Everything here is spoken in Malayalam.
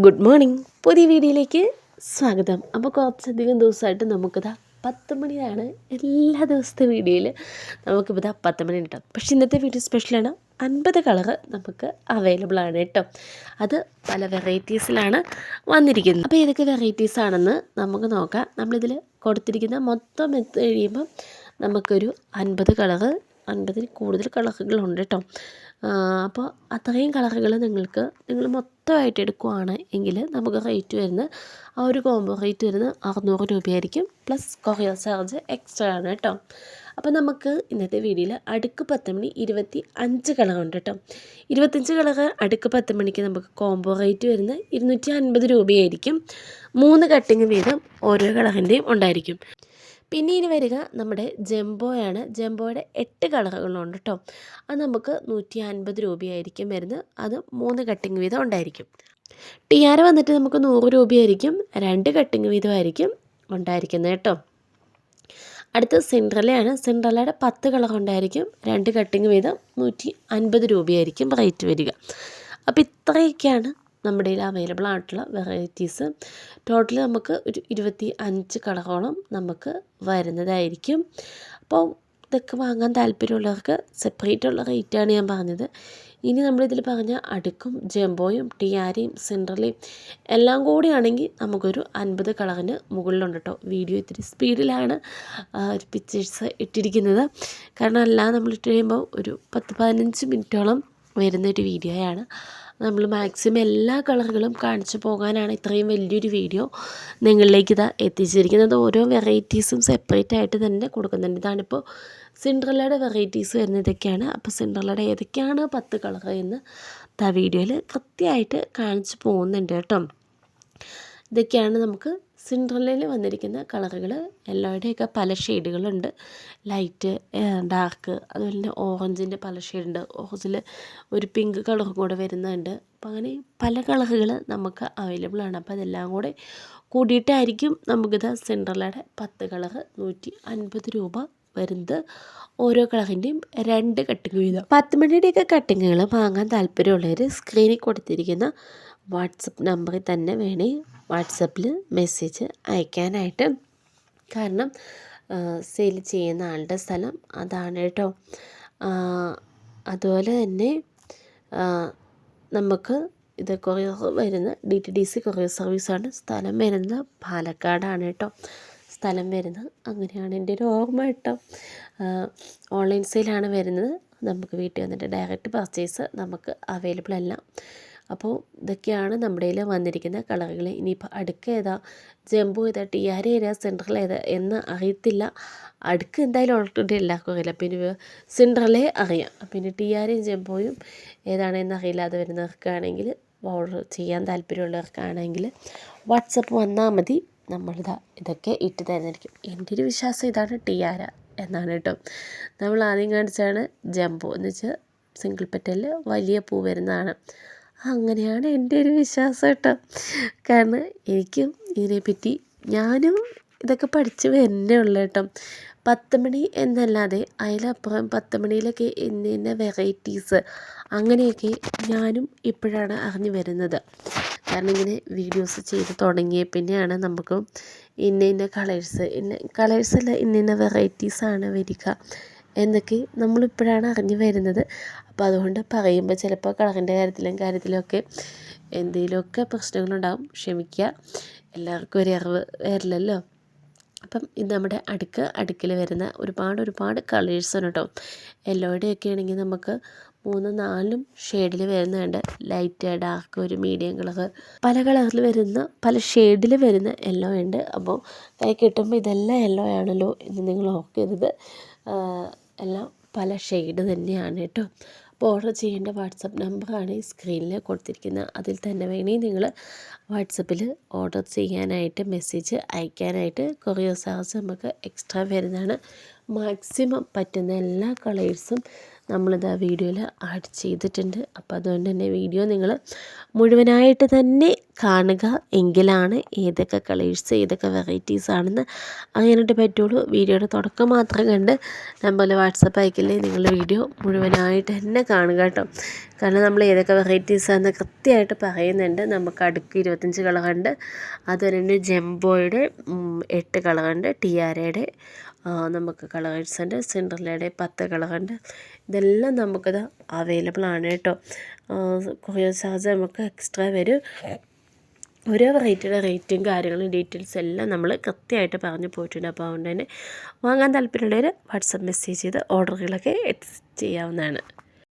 ഗുഡ് മോർണിംഗ് പുതിയ വീഡിയോയിലേക്ക് സ്വാഗതം. അപ്പോൾ കുറച്ചധികം ദിവസമായിട്ട് നമുക്കിതാ പത്ത് മണിയാണ് എല്ലാ ദിവസത്തെ വീഡിയോയിൽ നമുക്കിപ്പോൾ ഇതാ പത്ത് മണി കിട്ടും. പക്ഷേ ഇന്നത്തെ വീഡിയോ സ്പെഷ്യലാണ് അൻപത് കളറ് നമുക്ക് അവൈലബിൾ ആണ് കേട്ടോ. അത് പല വെറൈറ്റീസിലാണ് വന്നിരിക്കുന്നത്. അപ്പോൾ ഏതൊക്കെ വെറൈറ്റീസ് ആണെന്ന് നമുക്ക് നോക്കാം. നമ്മളിതിൽ കൊടുത്തിരിക്കുന്ന മൊത്തം എത്തി കഴിയുമ്പം നമുക്കൊരു അൻപത് കളറ് അൻപതിൽ കൂടുതൽ കളറുകളുണ്ട് കേട്ടോ അപ്പോൾ അത്രയും കളറുകൾ നിങ്ങൾക്ക് നിങ്ങൾ മൊത്തമായിട്ട് എടുക്കുവാണ് എങ്കിൽ നമുക്ക് റേറ്റ് വരുന്നത് ആ ഒരു കോംബോ റേറ്റ് വരുന്നത് അറുന്നൂറ് രൂപയായിരിക്കും. പ്ലസ് കൊറിയർ ചാർജ് എക്സ്ട്രാ ആണ് കേട്ടോ. അപ്പോൾ നമുക്ക് ഇന്നത്തെ വീഡിയോയിൽ അടുക്ക് പത്ത് മണി ഇരുപത്തി അഞ്ച് കളറുണ്ട് കേട്ടോ. ഇരുപത്തഞ്ച് കളറ് അടുക്ക് പത്ത് മണിക്ക് നമുക്ക് കോംബോ റേറ്റ് വരുന്നത് ഇരുന്നൂറ്റി അൻപത് രൂപയായിരിക്കും. മൂന്ന് കട്ടിങ് വീതം ഓരോ കളറിന്റെയും ഉണ്ടായിരിക്കും. പിന്നെ ഇനി വരിക നമ്മുടെ ജംബോയാണ്. ജംബോയുടെ എട്ട് കളറുകളുണ്ട് കേട്ടോ അത് നമുക്ക് നൂറ്റി അൻപത് രൂപയായിരിക്കും വരുന്നത്. അത് മൂന്ന് കട്ടിങ് വീതം ഉണ്ടായിരിക്കും. ടിയാര വന്നിട്ട് നമുക്ക് നൂറ് രൂപയായിരിക്കും. രണ്ട് കട്ടിങ് വീതമായിരിക്കും ഉണ്ടായിരിക്കുന്നത് കേട്ടോ. അടുത്ത് സിൻഡ്രലയാണ് സിൻഡ്രലയുടെ പത്ത് കളർ ഉണ്ടായിരിക്കും. രണ്ട് കട്ടിങ് വീതം നൂറ്റി അൻപത് രൂപയായിരിക്കും റേറ്റ് വരിക. അപ്പോൾ ഇത്രയൊക്കെയാണ് നമ്മുടെ കയ്യിൽ അവൈലബിൾ ആയിട്ടുള്ള വെറൈറ്റീസ് ടോട്ടൽ നമുക്ക് ഒരു ഇരുപത്തി അഞ്ച് കളറോളം നമുക്ക് വരുന്നതായിരിക്കും. അപ്പോൾ ഇതൊക്കെ വാങ്ങാൻ താല്പര്യമുള്ളവർക്ക് സെപ്പറേറ്റ് ഉള്ള റേറ്റാണ് ഞാൻ പറഞ്ഞത്. ഇനി നമ്മളിതിൽ പറഞ്ഞ അടുക്കും ജംബോയും ടിയാരയും സെൻട്രലയും എല്ലാം കൂടിയാണെങ്കിൽ നമുക്കൊരു അൻപത് കളറിന് മുകളിലുണ്ട് കേട്ടോ. വീഡിയോ ഇത്തിരി സ്പീഡിലാണ് ഒരു പിക്ചേഴ്സ് ഇട്ടിരിക്കുന്നത്. കാരണം എല്ലാം നമ്മൾ ഇട്ട് കഴിയുമ്പോൾ ഒരു പത്ത് പതിനഞ്ച് മിനിറ്റോളം വരുന്നൊരു വീഡിയോയാണ് നമ്മൾ മാക്സിമം എല്ലാ കളറുകളും കാണിച്ചു പോകാനാണ് ഇത്രയും വലിയൊരു വീഡിയോ നിങ്ങളിലേക്ക് ഇതാ എത്തിച്ചിരിക്കുന്നത്. ഓരോ വെറൈറ്റീസും സെപ്പറേറ്റ് ആയിട്ട് തന്നെ കൊടുക്കുന്നുണ്ട്. ഇതാണിപ്പോൾ സിൻഡ്രലയുടെ വെറൈറ്റീസ് വരുന്ന ഇതൊക്കെയാണ്. അപ്പോൾ സിൻഡ്രലയുടെ ഏതൊക്കെയാണ് പത്ത് കളർ എന്ന് ആ വീഡിയോയിൽ കൃത്യമായിട്ട് കാണിച്ചു പോകുന്നുണ്ട് കേട്ടോ. ഇതൊക്കെയാണ് നമുക്ക് സിൻഡ്രലയിൽ വന്നിരിക്കുന്ന കളറുകൾ എല്ലാവരുടെയൊക്കെ പല ഷെയ്ഡുകളുണ്ട്. ലൈറ്റ് ഡാർക്ക് അതുപോലെ തന്നെ ഓറഞ്ചിന്റെ പല ഷെയ്ഡുണ്ട്. ഓറഞ്ചിൽ ഒരു പിങ്ക് കളർ കൂടെ വരുന്നുണ്ട്. അപ്പോൾ അങ്ങനെ പല കളറുകൾ നമുക്ക് അവൈലബിൾ ആണ്. അപ്പോൾ അതെല്ലാം കൂടെ കൂടിയിട്ടായിരിക്കും നമുക്കിത് സിൻഡ്രലയുടെ പത്ത് കളർ നൂറ്റി അൻപത് രൂപ വരുന്നത്. ഓരോ കളറിന്റെയും രണ്ട് കട്ടിങ് വീതം. പത്ത് മണിയുടെയൊക്കെ കട്ടിങ്ങുകൾ വാങ്ങാൻ താല്പര്യമുള്ളവർ സ്ക്രീനിൽ കൊടുത്തിരിക്കുന്ന വാട്സപ്പ് നമ്പറിൽ തന്നെ വേണേ വാട്സപ്പിൽ മെസ്സേജ് അയക്കാനായിട്ട്. കാരണം സെയിൽ ചെയ്യുന്ന ആളുടെ സ്ഥലം അതാണ് കേട്ടോ. അതുപോലെ തന്നെ നമുക്ക് ഇത് കൊറിയർ വരുന്ന D T D C courier സർവീസാണ് സ്ഥലം വരുന്നത് പാലക്കാടാണ് കേട്ടോ. സ്ഥലം വരുന്നത് അങ്ങനെയാണ് എന്റെ ഒരു ഓർമ്മ കേട്ടോ. ഓൺലൈൻ സെയിലാണ് വരുന്നത്. നമുക്ക് വീട്ടിൽ വന്നിട്ട് ഡയറക്റ്റ് പർച്ചേസ് നമുക്ക് അവൈലബിൾ അല്ല. അപ്പോൾ ഇതൊക്കെയാണ് നമ്മുടെ കയ്യിൽ വന്നിരിക്കുന്ന കളറുകൾ ഇനിയിപ്പോൾ അടുക്ക് ഏതാ? ജംബു ഏതാ? ടിയാര ഏതാ സെൻട്രൽ ഏതാ? എന്ന് അറിയത്തില്ല. അടുക്ക് എന്തായാലും ഓൾറെഡി എല്ലാവർക്കും അറിയില്ല പിന്നെ സെൻട്രലേ അറിയാം. പിന്നെ ടിയാരയും ജംബോയും ഏതാണെന്ന് അറിയില്ലാതെ വരുന്നവർക്കാണെങ്കിൽ ഓർഡർ ചെയ്യാൻ താല്പര്യമുള്ളവർക്കാണെങ്കിൽ വാട്സപ്പ് വന്നാൽ മതി. നമ്മളിതാ ഇതൊക്കെ ഇട്ട് തരുന്നതായിരിക്കും. എന്റെ ഒരു വിശ്വാസം ഇതാണ് ടിയാര എന്നാണ് കേട്ടോ. നമ്മൾ ആദ്യം കാണിച്ചാണ് ജംബോ. എന്ന് വെച്ചാൽ സിംഗിൾ പെറ്റലിൽ വലിയ പൂ വരുന്നതാണ്. അങ്ങനെയാണ് എന്റെ ഒരു വിശ്വാസം കേട്ടോ. കാരണം എനിക്കും ഇതിനെപ്പറ്റി ഞാനും ഇതൊക്കെ പഠിച്ചു വരുന്നേ ഉള്ളൂ കേട്ടോ. പത്ത് മണി എന്നല്ലാതെ അതിലപ്പുറം പത്ത് മണിയിലൊക്കെ ഇന്ന വെറൈറ്റീസ് അങ്ങനെയൊക്കെ ഞാനും ഇപ്പോഴാണ് അറിഞ്ഞു വരുന്നത്. കാരണം ഇങ്ങനെ വീഡിയോസ് ചെയ്ത് തുടങ്ങിയ പിന്നെയാണ് നമുക്ക് ഇന്ന ഇന്ന കളേഴ്സ് ഇന്ന കളേഴ്സല്ല ഇന്ന ഇന്ന വെറൈറ്റീസാണ് വരിക. എന്നൊക്കെ നമ്മളിപ്പോഴാണ് അറിഞ്ഞു വരുന്നത്. അപ്പോൾ അതുകൊണ്ട് പറയുമ്പോൾ ചിലപ്പോൾ കളറിന്റെ കാര്യത്തിലും കാര്യത്തിലൊക്കെ എന്തെങ്കിലുമൊക്കെ പ്രശ്നങ്ങളുണ്ടാകും ക്ഷമിക്കുക. എല്ലാവർക്കും ഒരു അറിവ് വരില്ലല്ലോ. അപ്പം ഇത് നമ്മുടെ അടുക്ക് അടുക്കിൽ വരുന്ന ഒരുപാട് ഒരുപാട് കളേഴ്സാണ് കേട്ടോ. യെല്ലോയുടെയൊക്കെ ആണെങ്കിൽ നമുക്ക് മൂന്ന് നാലും ഷെയ്ഡിൽ വരുന്നുണ്ട്. ലൈറ്റ് ഡാർക്ക് ഒരു മീഡിയം കളർ. പല കളറിൽ വരുന്ന പല ഷെയ്ഡിൽ വരുന്ന യെല്ലോ ഉണ്ട്. അപ്പോൾ കൈ കിട്ടുമ്പോൾ ഇതെല്ലാം യെല്ലോ ആണല്ലോ എന്ന് നിങ്ങൾ ഓർക്കരുത്. എല്ലാം പല ഷെയ്ഡ് തന്നെയാണ് കേട്ടോ. അപ്പോൾ ഓർഡർ ചെയ്യേണ്ട വാട്സപ്പ് നമ്പറാണ് ഈ സ്ക്രീനിൽ കൊടുത്തിരിക്കുന്നത്. അതിൽ തന്നെ വേണേ നിങ്ങൾ വാട്സപ്പിൽ ഓർഡർ ചെയ്യാനായിട്ട് മെസ്സേജ് അയക്കാനായിട്ട് കൊറിയർ ചാർജ് നമുക്ക് എക്സ്ട്രാ വരുന്നതാണ്. മാക്സിമം പറ്റുന്ന എല്ലാ കളേഴ്സും നമ്മളിത് ആ വീഡിയോയിൽ ആഡ് ചെയ്തിട്ടുണ്ട്. അപ്പോൾ അതുകൊണ്ട് തന്നെ വീഡിയോ നിങ്ങൾ മുഴുവനായിട്ട് തന്നെ കാണുക. എങ്കിലാണ് ഏതൊക്കെ കളേഴ്സ് ഏതൊക്കെ വെറൈറ്റീസ് ആണെന്ന് അറിയാനായിട്ട് പറ്റുള്ളൂ. വീഡിയോയുടെ തുടക്കം മാത്രം കണ്ട് നമ്പറിൽ വാട്സപ്പ് അയക്കില്ലേ നിങ്ങൾ വീഡിയോ മുഴുവനായിട്ട് തന്നെ കാണുക കേട്ടോ. കാരണം നമ്മൾ ഏതൊക്കെ വെറൈറ്റീസ് ആണെന്ന് കൃത്യമായിട്ട് പറയുന്നുണ്ട്. നമുക്ക് അടുക്ക് ഇരുപത്തഞ്ച് കളറുണ്ട്. അതുപോലെ തന്നെ ജംബോയുടെ എട്ട് കളറുണ്ട്. ടിയാരയുടെ നമുക്ക് കളേഴ്സ് ഉണ്ട്. സിൻഡ്രലയുടെ പത്ത് കളറുണ്ട് ഇതെല്ലാം നമുക്കത് അവൈലബിൾ ആണ് കേട്ടോ. കൊറിയർ ചാർജ് നമുക്ക് എക്സ്ട്രാ വരും. ഓരോ വെറൈറ്റിയുടെ റേറ്റും കാര്യങ്ങളും ഡീറ്റെയിൽസ് എല്ലാം നമ്മൾ കൃത്യമായിട്ട് പറഞ്ഞു പോയിട്ടുണ്ട്. അപ്പോൾ അതുകൊണ്ട് തന്നെ വാങ്ങാൻ താല്പര്യമുള്ളവർ വാട്സപ്പ് മെസ്സേജ് ചെയ്ത് ഓർഡറുകളൊക്കെ ചെയ്യാവുന്നതാണ്.